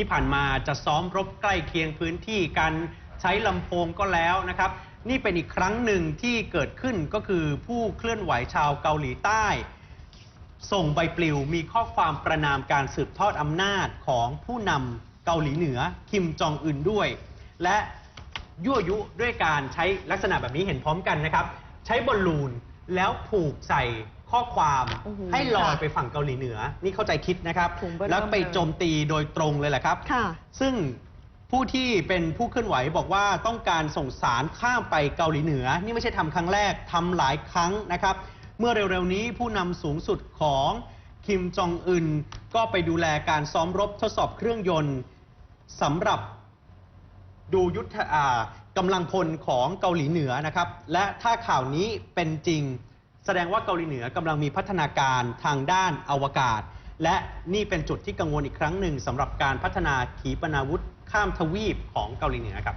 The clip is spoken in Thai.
ที่ผ่านมาจะซ้อมรบใกล้เคียงพื้นที่กันใช้ลำโพงก็แล้วนะครับ นี่เป็นอีกครั้งหนึ่งที่เกิดขึ้นก็คือผู้เคลื่อนไหวชาวเกาหลีใต้ ส่งใบปลิวมีข้อความประนามการสืบทอดอำนาจของผู้นำเกาหลีเหนือคิมจองอึนด้วย และยั่วยุด้วยการใช้ลักษณะแบบนี้เห็นพร้อมกันนะครับ ใช้บอลลูนแล้วผูกใส่ ข้อความโอ้โหให้ลอยค่ะไปฝั่งเกาหลีเหนือ นี่เข้าใจคิดนะครับ ถุงเบอร์เริ่มแล้วไปเลยโจมตีโดยตรงเลยแหละครับ ค่ะ ซึ่งผู้ที่เป็นผู้เคลื่อนไหวบอกว่าต้องการส่งสารข้ามไปเกาหลีเหนือ นี่ไม่ใช่ทำครั้งแรกทำหลายครั้งนะครับ เมื่อเร็วๆนี้ผู้นำสูงสุดของคิมจองอึนก็ไปดูแลการซ้อมรบทดสอบเครื่องยนต์สำหรับ ดูยุทธอ่ากำลังพลของเกาหลีเหนือนะครับ และถ้าข่าวนี้เป็นจริง แสดงว่าเกาหลีเหนือกำลังมีพัฒนาการทางด้านอวกาศ และนี่เป็นจุดที่กังวลอีกครั้งหนึ่งสำหรับการพัฒนาขีปนาวุธข้ามทวีปของเกาหลีเหนือครับ